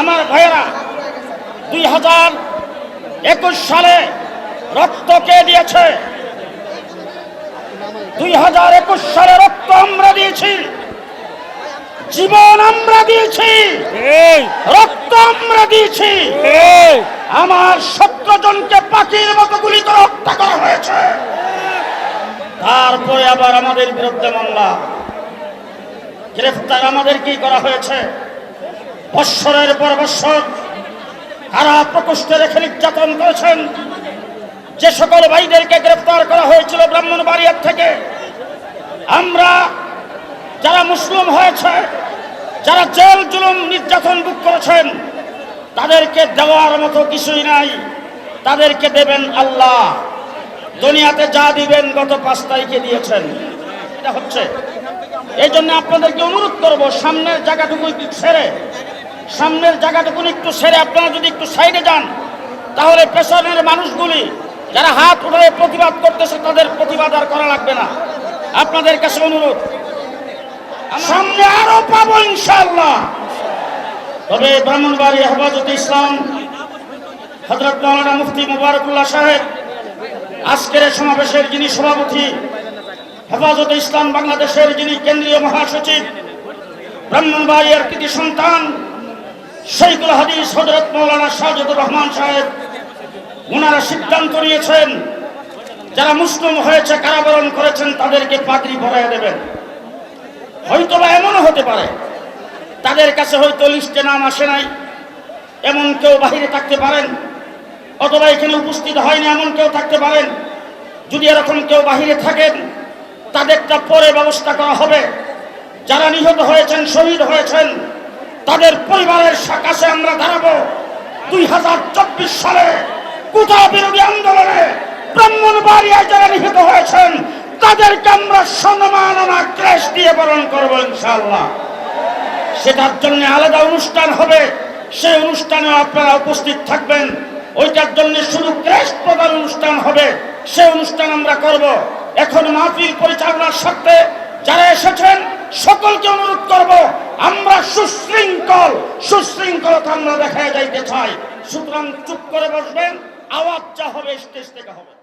আমার ভাইয়েরা দুই হাজার একুশ সালে রক্ত কে দিয়েছে? দুই হাজার একুশ সালে রক্ত আমরা দিয়েছি জীবন আমরা দিয়েছি রক্ত আমরা দিয়েছি। আমার সতেরো জনকে পাখির মতো গুলি করে হত্যা করা হয়েছে। তারপরে আবার আমাদের বিরুদ্ধে মামলা। গ্রেফতার আমাদের কি করা হয়েছে? বৎসরের পর বৎসর কারা প্রকোষ্ঠে রেখে নির্যাতন করেছেন? যে সকল ভাইদেরকে গ্রেফতার করা হয়েছিল ব্রাহ্মণবাড়িয়ার থেকে, আমরা যারা মুসলিম হয়েছে, যারা জেল জুলুম নির্যাতন বুক করেছেন, তাদেরকে দেওয়ার মতো কিছুই নাই। তাদেরকে দেবেন আল্লাহ। দুনিয়াতে যা দিবেন গত পাঁচ তারিখে দিয়েছেন। এটা হচ্ছে। এই জন্য আপনাদেরকে অনুরোধ করব, সামনের জায়গাটুকু ছেড়ে সামনের জায়গাটুকু একটু সেরে আপনারা যদি একটু সাইডে যান, তাহলে পেছনের মানুষগুলি যারা হাত উঠে প্রতিবাদ করতেছে, তাদের প্রতিবাদ আর করা লাগবে না। আপনাদের কাছে অনুরোধ, সামনে আরও পাবো ইনশাআল্লাহ। তবে ব্রাহ্মণবাড়ি হেফাজত ইসলাম হজরত মৌলানা মুফতি মুবারকুল্লাহ সাহেব, আজকের সমাবেশের যিনি সভাপতি, হেফাজত ইসলাম বাংলাদেশের যিনি কেন্দ্রীয় মহাসচিব, ব্রাহ্মণবাড়িয়ার কৃতি সন্তান শৈকুল হাদিস হজরত মৌলানা শাহজুদুর রহমান সাহেব ওনারা সিদ্ধান্ত নিয়েছেন, যারা মুসলিম হয়েছে, কারাবরণ করেছেন, তাদেরকে পাগড়ি পরাইয়া দেবেন। হয়তো বা এমনও হতে পারে, তাদের কাছে হয়তো লিস্টে নাম আসে নাই, এমন কেউ বাহিরে থাকতে পারেন, অথবা এখানে উপস্থিত হয়নি এমন কেউ থাকতে পারেন, যদি এরকম কেউ বাহিরে থাকেন, তাদেরটা পরে ব্যবস্থা করা হবে। যারা নিহত হয়েছেন, শহীদ হয়েছেন তাদের পরিবারের সাকাশে আমরা দাঁড়াবো। দুই হাজার চব্বিশ সালে কুটা বিরোধী আন্দোলনে ব্রাহ্মণবাড়িয়ায় যারা নিহত হয়েছেন, তাদেরকে আমরা সম্মাননা ক্রেশ দিয়ে বরণ করব ইনশাআল্লাহ। সেটার জন্য আলাদা অনুষ্ঠান হবে। সেই অনুষ্ঠানে আপনারা উপস্থিত থাকবেন। ওইটার জন্য শুধু ক্রেশ প্রদান অনুষ্ঠান হবে। সে অনুষ্ঠান আমরা করব। এখন মাহফিল পরিচালনার সত্ত্বে যারা এসেছেন, সকলকে অনুরোধ করব আমরা সুশৃঙ্খল সুশৃঙ্খলতা আমরা দেখা যাইতে চাই। সুতরাং চুপ করে বসবেন আওয়াজটা হবে স্টেজ থেকে হবে।